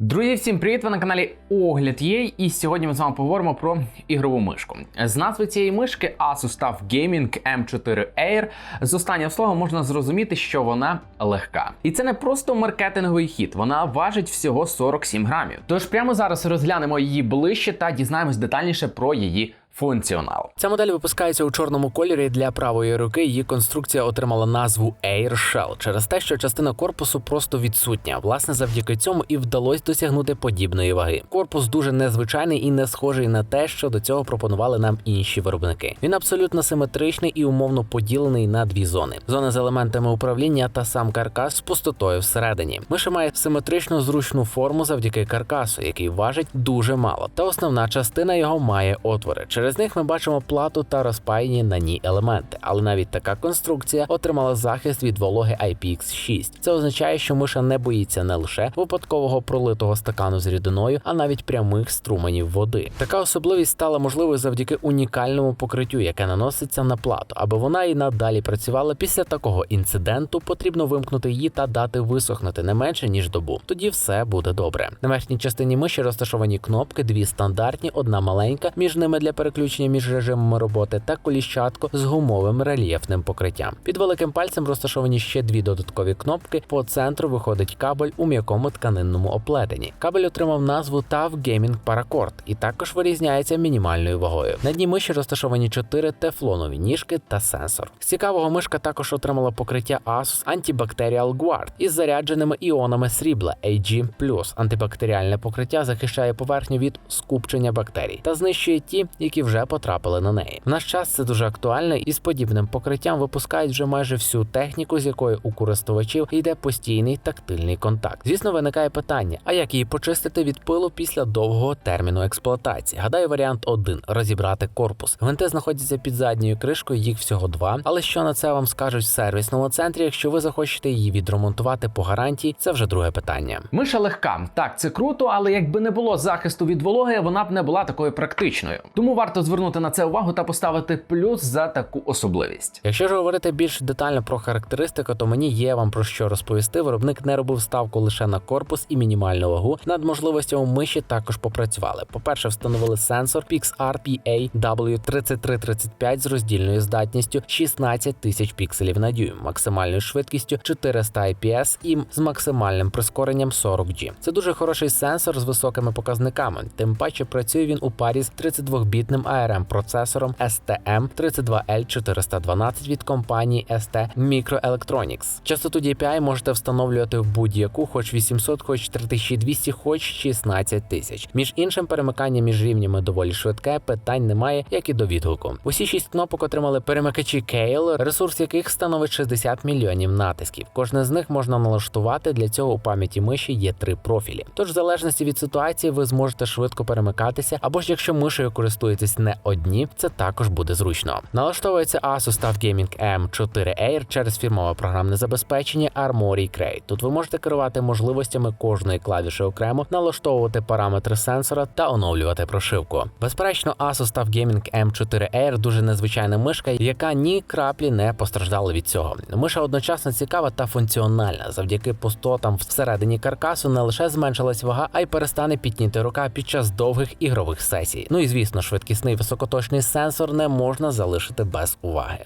Друзі, всім привіт! Ви на каналі Огляд є, і сьогодні ми з вами поговоримо про ігрову мишку. З назви цієї мишки Asus TUF Gaming M4 Air з останнього слова можна зрозуміти, що вона легка. І це не просто маркетинговий хід, вона важить всього 47 грамів. Тож прямо зараз розглянемо її ближче та дізнаємось детальніше про її функціонал. Ця модель випускається у чорному кольорі для правої руки. Її конструкція отримала назву Air Shell через те, що частина корпусу просто відсутня. Власне, завдяки цьому і вдалося досягнути подібної ваги. Корпус дуже незвичайний і не схожий на те, що до цього пропонували нам інші виробники. Він абсолютно симетричний і умовно поділений на дві зони: зона з елементами управління та сам каркас з пустотою всередині. Миша має симетричну зручну форму завдяки каркасу, який важить дуже мало. Та основна частина його має отвори. Через них ми бачимо плату та розпаяні на ній елементи. Але навіть така конструкція отримала захист від вологи IPX6. Це означає, що миша не боїться не лише випадкового пролитого стакану з рідиною, а навіть прямих струменів води. Така особливість стала можливою завдяки унікальному покриттю, яке наноситься на плату. Аби вона і надалі працювала після такого інциденту, потрібно вимкнути її та дати висохнути не менше ніж добу. Тоді все буде добре. На верхній частині миші розташовані кнопки, дві стандартні, одна маленька, між ними для переключення між режимами роботи та коліщатко з гумовим рельєфним покриттям. Під великим пальцем розташовані ще дві додаткові кнопки. По центру виходить кабель у м'якому тканинному оплетенні. Кабель отримав назву TAF Gaming Paracord і також вирізняється мінімальною вагою. На дні миші розташовані чотири тефлонові ніжки та сенсор. З цікавого мишка також отримала покриття Asus Antibacterial Guard із зарядженими іонами срібла AG+. Антибактеріальне покриття захищає поверхню від скупчення бактерій та знищує ті, які вже потрапили на неї. В наш час це дуже актуально і з подібним покриттям випускають вже майже всю техніку, з якою у користувачів йде постійний тактильний контакт. Звісно, виникає питання: а як її почистити від пилу після довгого терміну експлуатації? Гадаю, варіант один розібрати корпус. Гвинти знаходяться під задньою кришкою, їх всього два. Але що на це вам скажуть в сервісному центрі, якщо ви захочете її відремонтувати по гарантії, це вже друге питання. Миша легка, так це круто, але якби не було захисту від вологи, вона б не була такою практичною. Тому варто звернути на це увагу та поставити плюс за таку особливість. Якщо ж говорити більш детально про характеристику, то мені є вам про що розповісти. Виробник не робив ставку лише на корпус і мінімальну вагу. Над можливостями миші також попрацювали. По-перше, встановили сенсор PixRPA W3335 з роздільною здатністю 16 тисяч пікселів на дюйм, максимальною швидкістю 400 IPS і з максимальним прискоренням 40G. Це дуже хороший сенсор з високими показниками. Тим паче працює він у парі з 32-бітним ARM процесором STM 32L412 від компанії ST Microelectronics. Частоту DPI можете встановлювати в будь-яку, хоч 800, хоч 3200, хоч 16 тисяч. Між іншим, перемикання між рівнями доволі швидке, питань немає, як і до відгуку. Усі шість кнопок отримали перемикачі Keil, ресурс яких становить 60 мільйонів натисків. Кожне з них можна налаштувати. Для цього у пам'яті миші є три профілі. Тож, в залежності від ситуації, ви зможете швидко перемикатися, або ж якщо мишею користуєтесь не одні, це також буде зручно. Налаштовується Asus TUF Gaming M4 Air через фірмове програмне забезпечення Armoury Crate. Тут ви можете керувати можливостями кожної клавіші окремо, налаштовувати параметри сенсора та оновлювати прошивку. Безперечно, Asus TUF Gaming M4 Air дуже незвичайна мишка, яка ні краплі не постраждала від цього. Миша одночасно цікава та функціональна. Завдяки пустотам всередині каркасу не лише зменшилась вага, а й перестане пітніти рука під час довгих ігрових сесій. Ну і звісно, швидкісний високоточний сенсор не можна залишити без уваги.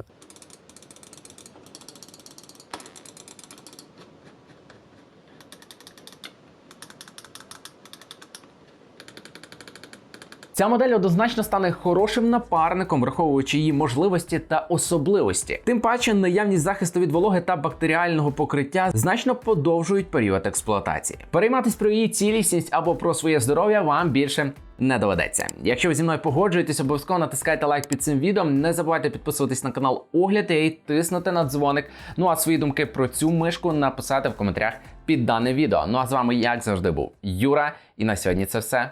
Ця модель однозначно стане хорошим напарником, враховуючи її можливості та особливості. Тим паче, наявність захисту від вологи та бактеріального покриття значно подовжують період експлуатації. Перейматись про її цілісність або про своє здоров'я вам більше. Не доведеться. Якщо ви зі мною погоджуєтесь, обов'язково натискайте лайк під цим відео. Не забувайте підписуватись на канал Огляд і тиснути на дзвоник. Ну а свої думки про цю мишку написати в коментарях під дане відео. Ну а з вами, як завжди, був Юра. І на сьогодні це все.